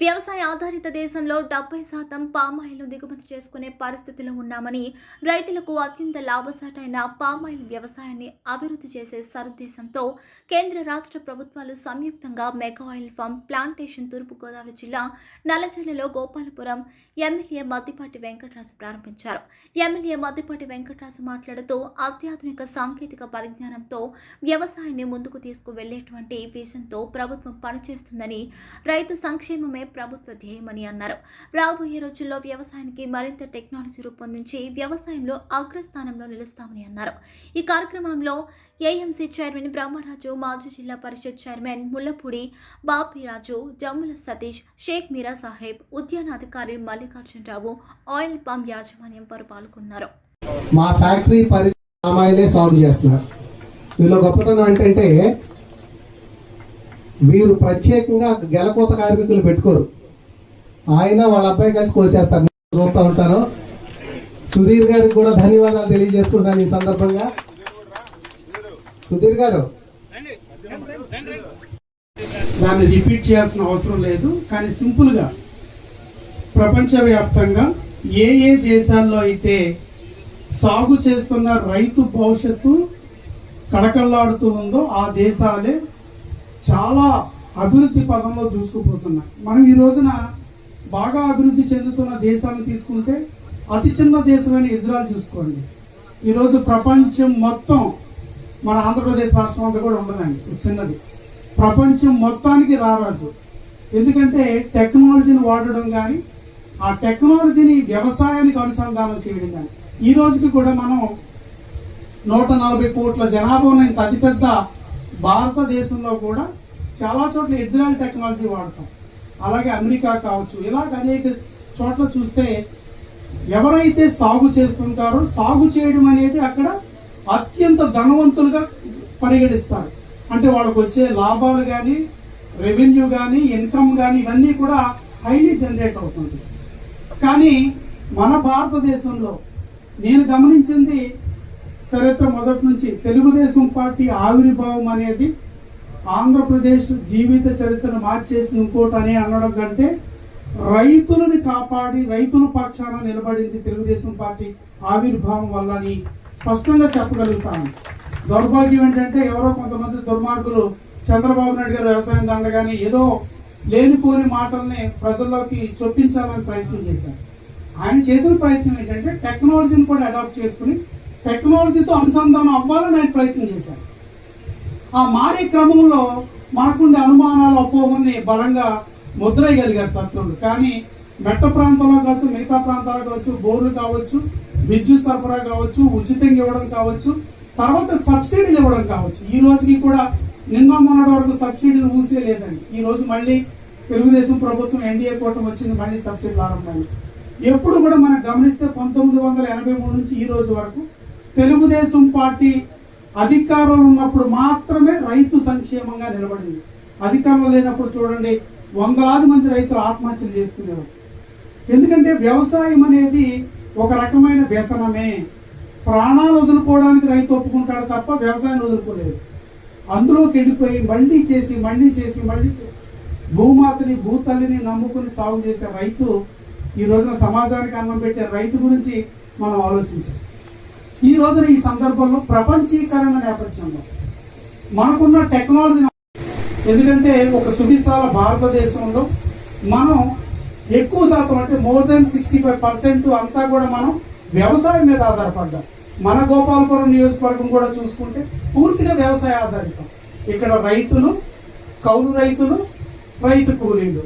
వ్యవసాయ ఆధారిత దేశంలో డెబ్బై శాతం పామాయిల్ను దిగుమతి చేసుకునే పరిస్థితిలో ఉన్నామని రైతులకు అత్యంత లాభసాటైన పామాయిల్ వ్యవసాయాన్ని అభివృద్ధి చేసే సరుద్దేశంతో కేంద్ర రాష్ట్ర ప్రభుత్వాలు సంయుక్తంగా mega oil palm plantation Turpugodavari జిల్లా నల్లజల్లలో గోపాలపురం ఎమ్మెల్యే మద్దిపాటి వెంకటరాజు ప్రారంభించారు. ఎమ్మెల్యే మద్దిపాటి వెంకటరాజు మాట్లాడుతూ అత్యాధునిక సాంకేతిక పరిజ్ఞానంతో వ్యవసాయాన్ని ముందుకు తీసుకువెళ్ళేటువంటి విజన్తో ప్రభుత్వం పనిచేస్తుందని రైతు సంక్షేమమే ప్రభుత్వ ధ్యేయమని అన్నారు. రాబోయే రోజుల్లో వ్యవసాయానికి మరింత టెక్నాలజీ రూపొందించి వ్యవసాయంలో అగ్రస్థానంలో నిలుస్తామని అన్నారు. ఈ కార్యక్రమంలో ఏఎంసీ చైర్మన్ బ్రహ్మరాజు మాజీ జిల్లా పరిషత్ చైర్మన్ ముల్లపూడి బాపిరాజు జమ్ముల సతీష్ షేక్ మీరా సాహెబ్ ఉద్యానాధికారి మల్లికార్జునరావు ఆయిల్ పంప్ యాజమాన్యం వారు పాల్గొన్నారు. మా ఫ్యాక్టరీ పరి సాగు చేస్తున్నారు. వీళ్ళ గొప్పతనం ఏంటంటే వీరు ప్రత్యేకంగా గెలకోత కార్మికులు పెట్టుకోరు. ఆయన వాళ్ళ అబ్బాయి కలిసి కోసేస్తారు. చూస్తూ ఉంటారు సుధీర్ గారికి కూడా ధన్యవాదాలు తెలియజేసుకుంటాను ఈ సందర్భంగా. సుధీర్ గారు. దాన్ని రిపీట్ చేయాల్సిన అవసరం లేదు కానీ సింపుల్గా ప్రపంచవ్యాప్తంగా ఏ ఏ దేశాల్లో అయితే సాగు చేస్తున్న రైతు భవిష్యత్తు కడకల్లాడుతూ ఉందో ఆ దేశాలే చాలా అభివృద్ధి పదంలో దూసుకుపోతున్నాయి. మనం ఈ రోజున బాగా అభివృద్ధి చెందుతున్న దేశాలను తీసుకుంటే అతి చిన్న దేశమైన ఇజ్రాయల్ చూసుకోండి. ఈరోజు ప్రపంచం మొత్తం మన ఆంధ్రప్రదేశ్ రాష్ట్రం అంతా కూడా ఉండదండి చిన్నది. ప్రపంచం మొత్తానికి రారాజు. ఎందుకంటే టెక్నాలజీని వాడడం కానీ ఆ టెక్నాలజీని వ్యవసాయానికి అనుసంధానం చేయడం కానీ ఈ రోజుకి కూడా మనం నూట నలభై కోట్ల జనాభా ఉన్న ఇంత అతిపెద్ద భారతదేశంలో కూడా చాలా చోట్ల ఇజ్రాయల్ టెక్నాలజీ వాడతాం. అలాగే అమెరికా కావచ్చు ఇలాగ అనేక చోట్ల చూస్తే ఎవరైతే సాగు చేస్తుంటారో సాగు చేయడం అనేది అక్కడ అత్యంత ధనవంతులుగా పరిగణిస్తారు. అంటే వాళ్ళకు వచ్చే లాభాలు కానీ రెవెన్యూ కానీ ఇన్కమ్ కానీ ఇవన్నీ కూడా హైలీ జనరేట్ అవుతుంది. కానీ మన భారతదేశంలో నేను గమనించింది చరిత్ర మొదటి నుంచి తెలుగుదేశం పార్టీ ఆవిర్భావం అనేది ఆంధ్రప్రదేశ్ జీవిత చరిత్రను మార్చేసి ఇంకోటి అని అనడం కంటే రైతులను కాపాడి రైతుల పక్షాన నిలబడింది తెలుగుదేశం పార్టీ ఆవిర్భావం వల్ల అని స్పష్టంగా చెప్పగలుగుతాను. దౌర్భాగ్యం ఏంటంటే ఎవరో కొంతమంది దుర్మార్గులు చంద్రబాబు నాయుడు గారు వ్యవసాయం దండగానే ఏదో లేనిపోని మాటల్ని ప్రజల్లోకి చొప్పించాలని ప్రయత్నం చేశారు. ఆయన చేసిన ప్రయత్నం ఏంటంటే టెక్నాలజీని కూడా అడాప్ట్ చేసుకుని టెక్నాలజీతో అనుసంధానం అవ్వాలని ఆయన ప్రయత్నం చేశారు. ఆ మారే క్రమంలో మనకుండే అనుమానాలు అపోహల్ని బలంగా ముద్రేయగలిగారు శత్రువులు కానీ మెట్ట ప్రాంతంలో కావచ్చు మిగతా ప్రాంతాలు కావచ్చు బోర్లు కావచ్చు విద్యుత్ సరఫరా కావచ్చు ఉచితంగా ఇవ్వడం కావచ్చు తర్వాత సబ్సిడీలు ఇవ్వడం కావచ్చు. ఈ రోజుకి కూడా నిన్న మొన్నటి వరకు సబ్సిడీలు ఊసే లేదండి. ఈ రోజు మళ్ళీ తెలుగుదేశం ప్రభుత్వం ఎన్డీఏ కూటమి వచ్చింది మళ్ళీ సబ్సిడీలు ఆరంభాయి ఎప్పుడు కూడా మనం గమనిస్తే పంతొమ్మిది వందల ఎనభై మూడు నుంచి ఈ రోజు వరకు తెలుగుదేశం పార్టీ అధికారంలో ఉన్నప్పుడు మాత్రమే రైతు సంక్షేమంగా నిలబడింది. అధికారంలో లేనప్పుడు చూడండి వందలాది మంది రైతులు ఆత్మహత్యలు చేసుకునేవారు ఎందుకంటే వ్యవసాయం అనేది ఒక రకమైన వ్యసనమే. ప్రాణాలు వదులుకోవడానికి రైతు ఒప్పుకుంటాడు తప్ప వ్యవసాయాన్ని వదులుకోలేదు. అందులోకి వెళ్ళిపోయి మళ్ళీ చేసి మళ్ళీ చేసి మళ్ళీ చేసి భూమాతని భూతల్లిని నమ్ముకుని సాగు చేసే రైతు ఈ రోజున సమాజానికి అన్నం పెట్టే రైతు గురించి మనం ఆలోచించాలి. ఈ రోజున ఈ సందర్భంలో ప్రపంచీకరణ నేపథ్యంలో మనకున్న టెక్నాలజీ ఎందుకంటే ఒక సువిశాల భారతదేశంలో మనం ఎక్కువ శాతం అంటే more than sixty five percent అంతా కూడా మనం వ్యవసాయం మీద ఆధారపడ్డాం. మన గోపాలపురం నియోజకవర్గం కూడా చూసుకుంటే పూర్తిగా వ్యవసాయ ఆధారితం. ఇక్కడ రైతులు కౌలు రైతులు రైతు కూలీలు.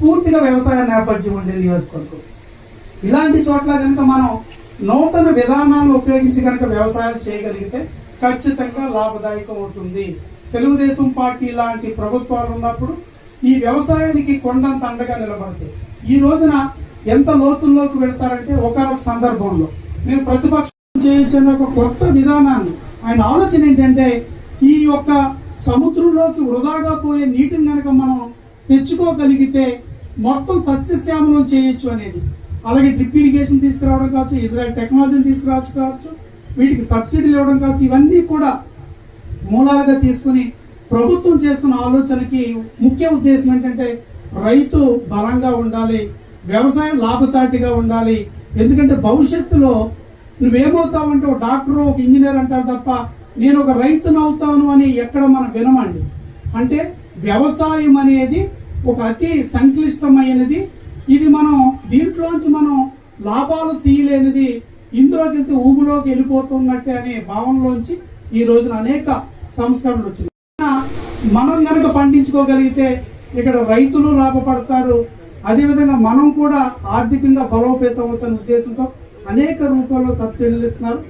పూర్తిగా వ్యవసాయ నేపథ్యం ఉండే నియోజకవర్గం. ఇలాంటి చోట్ల కనుక మనం నూతన విధానాలను ఉపయోగించి కనుక వ్యవసాయం చేయగలిగితే ఖచ్చితంగా లాభదాయకం అవుతుంది. తెలుగుదేశం పార్టీ లాంటి ప్రభుత్వాలు ఉన్నప్పుడు ఈ వ్యవసాయానికి కొండంత అండగా నిలబడతాయి ఈ రోజున ఎంత లోతుల్లోకి వెళ్తారంటే ఒకనొక సందర్భంలో మేము ప్రతిపక్షం చేయించిన ఒక కొత్త విధానాన్ని ఆయన ఆలోచన ఏంటంటే ఈ యొక్క సముద్రంలోకి వృధాగా పోయే నీటిని కనుక మనం తెచ్చుకోగలిగితే మొత్తం సస్యశ్యామలం చేయొచ్చు అనేది. అలాగే డ్రిప్ ఇరిగేషన్ తీసుకురావడం కావచ్చు ఇజ్రాయల్ టెక్నాలజీని తీసుకురావచ్చు కావచ్చు వీటికి సబ్సిడీలు ఇవ్వడం కావచ్చు ఇవన్నీ కూడా మూలాలుగా తీసుకుని ప్రభుత్వం చేస్తున్న ఆలోచనకి ముఖ్య ఉద్దేశం ఏంటంటే రైతు బలంగా ఉండాలి వ్యవసాయం లాభసాటిగా ఉండాలి. ఎందుకంటే భవిష్యత్తులో నువ్వేమవుతావంటే ఒక డాక్టర్ ఒక ఇంజనీర్ అంటారు తప్ప నేను ఒక రైతును అవుతాను అని ఎక్కడ మనం వినమండి. అంటే వ్యవసాయం అనేది ఒక అతి సంక్లిష్టమైనది ఇది మనం దీంట్లోంచి మనం లాభాలు తీయలేనిది ఇందులోకి వెళ్తే ఊబులోకి వెళ్ళిపోతున్నట్టే అనే భావనలోంచి ఈ రోజున అనేక సంస్కరణలు వచ్చింది మనం కనుక పండించుకోగలిగితే ఇక్కడ రైతులు లాభపడతారు. అదేవిధంగా మనం కూడా ఆర్థికంగా బలోపేతం అవుతున్న ఉద్దేశంతో అనేక రూపాల్లో సబ్సిడీలు ఇస్తున్నారు.